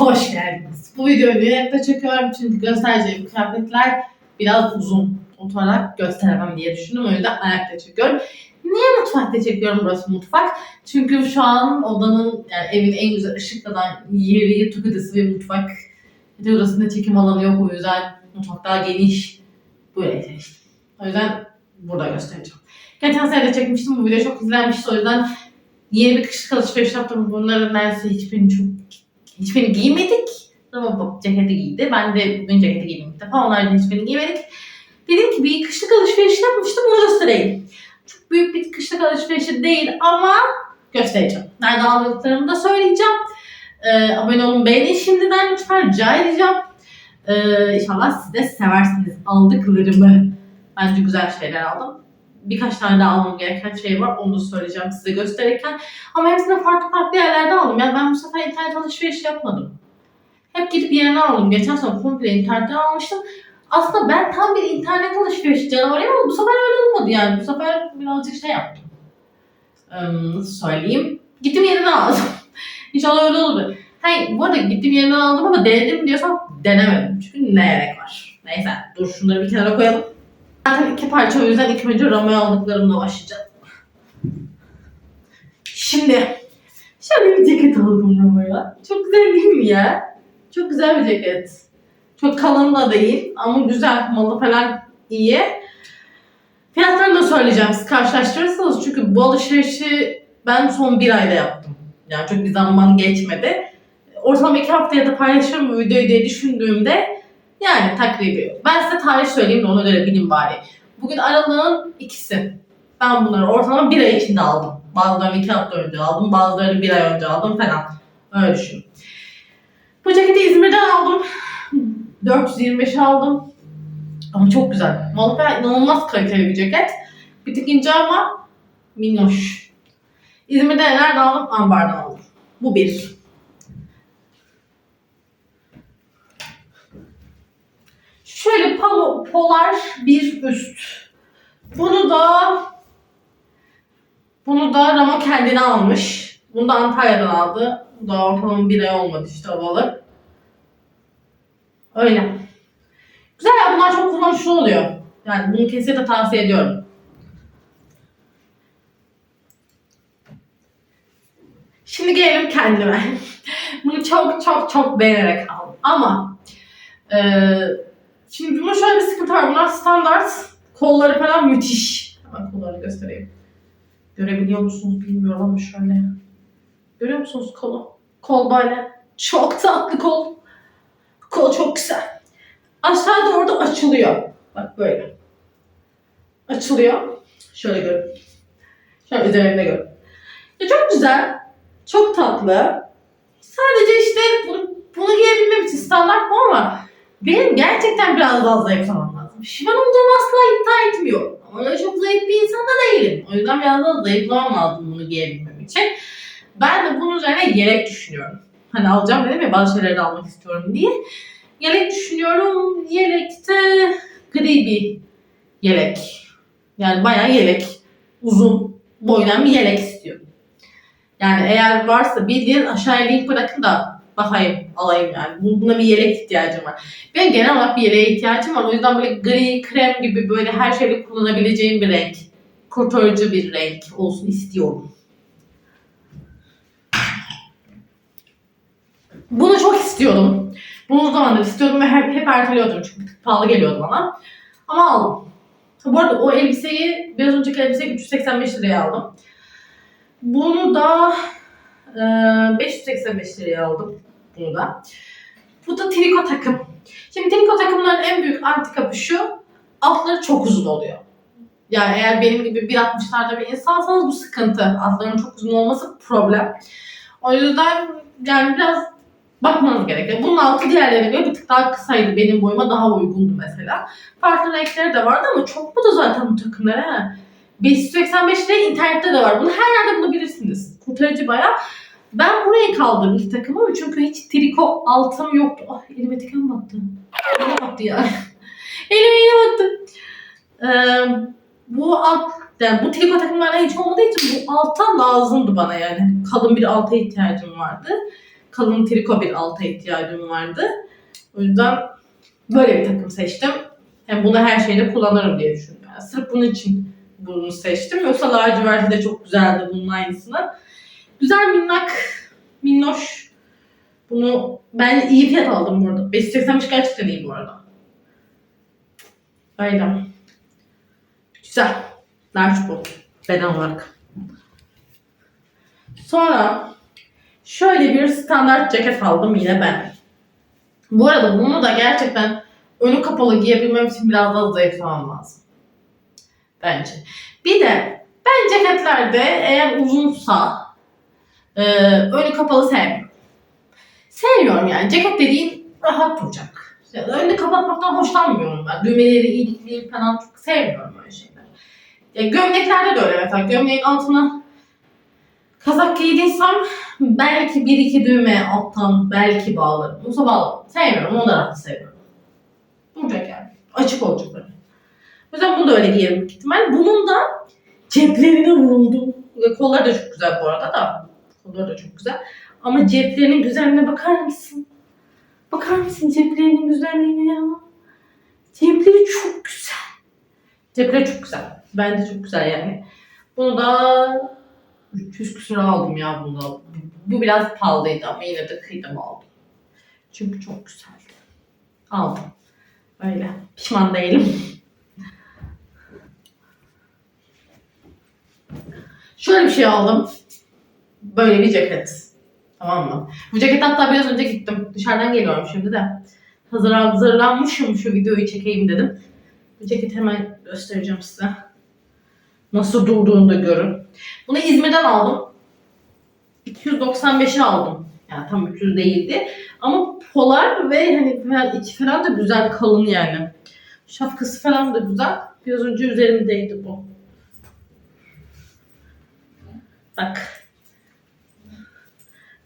Hoş geldiniz. Bu videoyu ayakta çekiyorum çünkü göstereceğim kıyafetler biraz uzun oturarak gösteremem diye düşündüm. O yüzden ayakta çekiyorum. Niye mutfakta çekiyorum burası mutfak? Çünkü şu an odanın yani evin en güzel ışıklanan yeri yatak odası ve mutfak. Yatak odasında çekim alanı yok o yüzden mutfak daha geniş. Böyle seçtim. O yüzden burada göstereceğim. Geçen sene de çekmiştim bu video çok izlenmişti o yüzden yeni bir kışlık alışveriş yaptım. Bunların neredeyse hiçbirini çok hiçbirini giymedik. Ama ceketi giydi. Ben de bugün ceketi giydim ilk defa. Onlardan hiçbirini giymedik. Dedim ki bir kışlık alışveriş yapmıştım onu göstereyim. Çok büyük bir kışlık alışverişi değil ama göstereceğim. Nerede aldıklarımı da söyleyeceğim. Ee, abone olun beğenin şimdiden lütfen rica edeceğim. Ee, inşallah siz de seversiniz aldıklarımı. Bence güzel şeyler aldım. Birkaç tane daha almam gereken şey var. Onu da söyleyeceğim size gösterirken. Ama hepsini farklı farklı yerlerde aldım. Yani ben bu sefer internet alışverişi yapmadım. Hep gidip yerine aldım. Geçen sene komple internetten almıştım. Aslında ben tam bir internet alışverişi canavarıyım ama bu sefer öyle olmadı yani. Bu sefer birazcık şey yaptım. Ee, nasıl söyleyeyim? Gittim yerine aldım. İnşallah öyle olur. Hayır bu arada gittim yerine aldım ama denedim diyorsam denemedim. Çünkü ne gerek var. Neyse dur şunları bir kenara koyalım. Zaten iki parça o yüzden ilk önce Romeo aldıklarımla başlayacağım. Şimdi şöyle bir ceket aldım Romeo'ya. Çok güzel değil mi ya? Çok güzel bir ceket. Çok kalın da değil ama güzel. Malı falan iyi. Fiyatlarını da söyleyeceğim siz karşılaştırırsanız çünkü bu alışverişi ben son bir ayda yaptım. Yani çok bir zaman geçmedi. Ortalama iki haftaya da paylaşırım bu videoyu diye düşündüğümde yani takribi. Ben size tarih söyleyeyim de ona göre bilin bari. Bugün aralığın ikisi. Ben bunları ortalama bir ay içinde aldım. Bazılarını iki hafta önce aldım, bazılarını bir ay önce aldım falan. Öyle düşün. Bu ceketi İzmir'den aldım. 425 aldım. Ama çok güzel. Vallahi inanılmaz kaliteli bir ceket. Bir tık ince ama minnoş. İzmir'de nerede aldım? Ambar'dan aldım. Bu bir. Şöyle polo, polar bir üst. Bunu da bunu da Ramo kendine almış. Bunu da Antalya'dan aldı. Bu da ortalama bir ay olmadı işte havalı. Öyle. Güzel ya bunlar çok kullanışlı oluyor. Yani bunu kesinlikle tavsiye ediyorum. Şimdi gelelim kendime. bunu çok çok çok beğenerek aldım. Ama eee Şimdi bunun şöyle bir sıkıntı var. Bunlar standart. Kolları falan müthiş. Hemen kollarını göstereyim. Görebiliyor musunuz bilmiyorum ama şöyle. Görüyor musunuz kolu? Kol böyle. Çok tatlı kol. Kol çok güzel. Aşağı doğru da açılıyor. Bak böyle. Açılıyor. Şöyle görün. Şöyle üzerinde görün. Ya çok güzel. Çok tatlı. Sadece işte bunu, bunu giyebilmem için standart bu ama benim gerçekten biraz daha zayıflamam lazım. Şivan olduğumu asla iddia etmiyorum. Ama öyle çok zayıf bir insan da değilim. O yüzden biraz daha zayıflamam lazım bunu giyebilmem için. Ben de bunun üzerine yelek düşünüyorum. Hani alacağım dedim ya bazı şeyleri de almak istiyorum diye. Yelek düşünüyorum. Yelekte gri bir yelek. Yani bayağı yelek. Uzun boydan bir yelek istiyorum. Yani eğer varsa bildiğin aşağıya link bırakın da bakayım alayım yani. Buna bir yelek ihtiyacım var. Benim genel olarak bir yeleğe ihtiyacım var. O yüzden böyle gri, krem gibi böyle her şeyle kullanabileceğim bir renk. Kurtarıcı bir renk olsun istiyorum. Bunu çok istiyordum. Bunu o zamandır istiyordum ve hep, hep erteliyordum çünkü pahalı geliyordu bana. Ama aldım. Bu arada o elbiseyi, biraz önceki elbiseyi 385 liraya aldım. Bunu da e, 585 liraya aldım. Bunu da. Bu da triko takım. Şimdi triko takımların en büyük antikapı şu. Altları çok uzun oluyor. Yani eğer benim gibi 1.60'larda bir insansanız bu sıkıntı. Altların çok uzun olması problem. O yüzden yani biraz bakmanız gerekiyor. Bunun altı diğerlerine göre bir tık daha kısaydı. Benim boyuma daha uygundu mesela. Farklı renkleri de vardı ama çok bu da zaten bu takımlar ha. 585 liraya internette de var. Bunu her yerde bulabilirsiniz. Kurtarıcı bayağı. Ben buraya kaldım ilk takımı çünkü hiç triko altım yoktu. Ah elime tiken battı. Elime battı ya. elime yine battı. Ee, bu alt, yani bu triko takımlardan hiç olmadığı için bu alta lazımdı bana yani. Kalın bir alta ihtiyacım vardı. kalın triko bir alta ihtiyacım vardı. O yüzden böyle bir takım seçtim. Hem bunu her şeyde kullanırım diye düşündüm. Yani sırf bunun için bunu seçtim. Yoksa laciverti de çok güzeldi bunun aynısını. Güzel minnak, minnoş. Bunu ben iyi fiyat aldım bu arada. 585 gerçekten iyi bu arada. Öyle. Güzel. Large bu. Beden olarak. Sonra şöyle bir standart ceket aldım yine ben. Bu arada bunu da gerçekten önü kapalı giyebilmem için biraz daha zayıflamam lazım. Bence. Bir de ben ceketlerde eğer uzunsa e, önü kapalı sevmiyorum. Sevmiyorum yani. Ceket dediğin rahat duracak. Yani önünü kapatmaktan hoşlanmıyorum ben. Düğmeleri ilikleyip falan çok sevmiyorum öyle şeyler. Ya gömleklerde de öyle mesela. Gömleğin altına kazak giydiysem belki bir iki düğme alttan belki bağlarım. Yoksa bağlarım. Sevmiyorum. Onu da rahat seviyorum. Duracak yani. Açık olacak böyle. O yüzden bunu da öyle giyerim ihtimal. Bunun da ceplerine vuruldum. Ve kolları da çok güzel bu arada da. Kolları da çok güzel. Ama ceplerinin güzelliğine bakar mısın? Bakar mısın ceplerinin güzelliğine ya? Cepleri çok güzel. Cepleri çok güzel. Bence çok güzel yani. Bunu da 300 küsur aldım ya bunda. Bu biraz pahalıydı ama yine de kıydım aldım. Çünkü çok güzeldi. Aldım. Öyle. Pişman değilim. Şöyle bir şey aldım. Böyle bir ceket. Tamam mı? Bu ceket hatta biraz önce gittim. Dışarıdan geliyorum şimdi de. Hazır hazırlanmışım şu videoyu çekeyim dedim. Bu ceketi hemen göstereceğim size. Nasıl durduğunu da görün. Bunu İzmir'den aldım. 295'e aldım. Yani tam 300 değildi. Ama polar ve hani falan içi falan da güzel kalın yani. Şapkası falan da güzel. Biraz önce üzerimdeydi bu. Bak.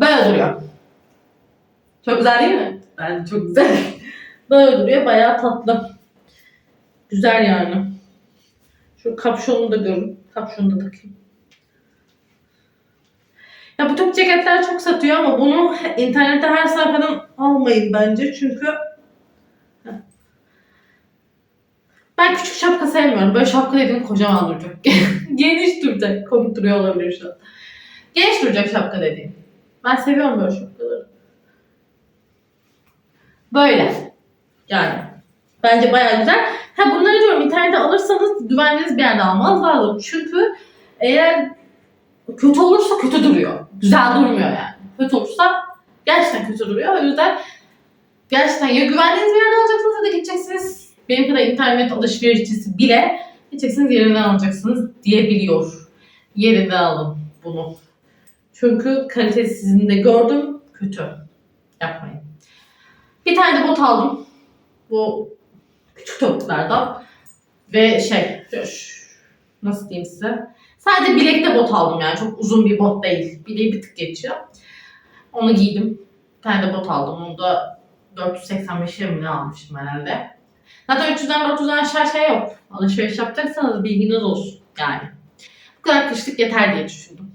Böyle duruyor. Çok güzel değil mi? Bence çok güzel. Böyle duruyor. Bayağı tatlı. Güzel yani. Şu kapşonunu da görün. Kapşonu da takayım. Ya bu tip ceketler çok satıyor ama bunu internette her sayfadan almayın bence çünkü ben küçük şapka sevmiyorum. Böyle şapka dediğin kocaman duracak. Geniş duracak. Komik duruyor olabilir şu an. Geniş duracak şapka dediğin. Ben seviyorum böyle şapkaları. Böyle. Yani. Bence bayağı güzel. Ha bunları diyorum internette alırsanız güvendiğiniz bir yerde almanız lazım. Çünkü eğer kötü olursa kötü duruyor. Güzel durmuyor yani. Kötü olursa gerçekten kötü duruyor. O yüzden gerçekten ya güvendiğiniz bir yerde alacaksınız ya da gideceksiniz. Benim kadar internet alışverişçisi bile gideceksiniz yerinden alacaksınız diyebiliyor. Yerinden alın bunu. Çünkü kalitesizini de gördüm. Kötü. Yapmayın. Bir tane de bot aldım. Bu küçük topuklardan. Ve şey, nasıl diyeyim size? Sadece bilekte bot aldım yani. Çok uzun bir bot değil. Bileği bir tık geçiyor. Onu giydim. Bir tane de bot aldım. Onu da 485'e mi ne almıştım herhalde. Zaten 300'den 400'den aşağı şey yok. Alışveriş yapacaksanız bilginiz olsun yani. Bu kadar kışlık yeter diye düşündüm.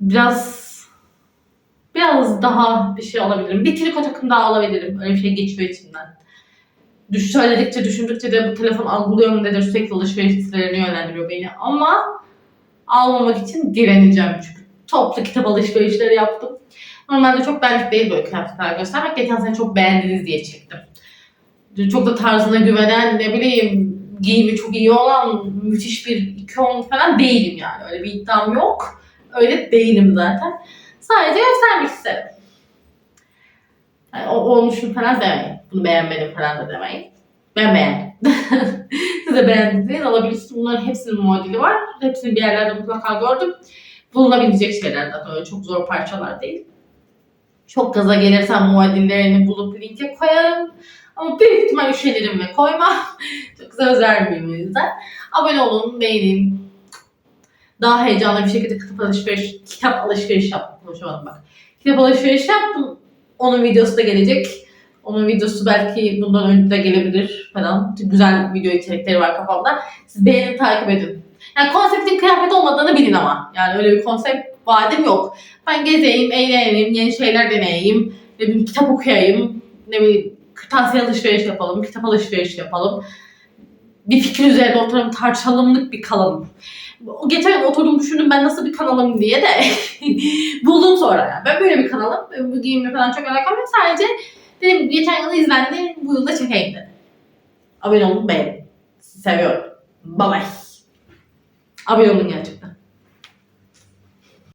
Biraz biraz daha bir şey alabilirim. Bir triko takım daha alabilirim. Öyle bir şey geçiyor içimden. Düş söyledikçe, düşündükçe de bu telefon algılıyor mu nedir sürekli alışveriş sitelerine yönlendiriyor beni. Ama almamak için direneceğim çünkü. Toplu kitap alışverişleri yaptım. Normalde çok benlik değil böyle kıyafetler göstermek. Geçen sene çok beğendiniz diye çektim. Çok da tarzına güvenen, ne bileyim, giyimi çok iyi olan, müthiş bir ikon falan değilim yani. Öyle bir iddiam yok. Öyle değilim zaten. Sadece göstermek isterim. Yani o olmuşum falan demeyin. Bunu beğenmedim falan da demeyin. Ben beğendim. Siz de beğendiyseniz alabilirsiniz. Bunların hepsinin muadili var. Hepsini bir yerlerde mutlaka gördüm. Bulunabilecek şeyler zaten öyle çok zor parçalar değil. Çok gaza gelirsem muadillerini bulup linke koyarım. Ama büyük ihtimal üşenirim ve koymam. çok söz vermeyeyim o yüzden. Abone olun, beğenin. Daha heyecanlı bir şekilde kitap alışveriş, kitap alışveriş yaptım. Konuşamadım bak. Kitap alışveriş yaptım. Onun videosu da gelecek. Onun videosu belki bundan önce de gelebilir falan. Güzel video içerikleri var kafamda. Siz beğenip takip edin. Yani konseptin kıyafet olmadığını bilin ama. Yani öyle bir konsept vadim yok. Ben gezeyim, eğleneyim, yeni şeyler deneyeyim, ne bileyim kitap okuyayım, ne bileyim kırtasiye alışveriş yapalım, kitap alışverişi yapalım. Bir fikir üzerine oturalım, tartışalımlık bir kalalım. Geçen gün oturdum düşündüm ben nasıl bir kanalım diye de buldum sonra. Yani. Ben böyle bir kanalım. Ben Bu giyimle falan çok alakam yok. Sadece dedim geçen yıl izlendi, bu yılda çekeyim dedim. Abone olun, beğenin. Seviyorum. Bye bye. Abone olun gerçekten.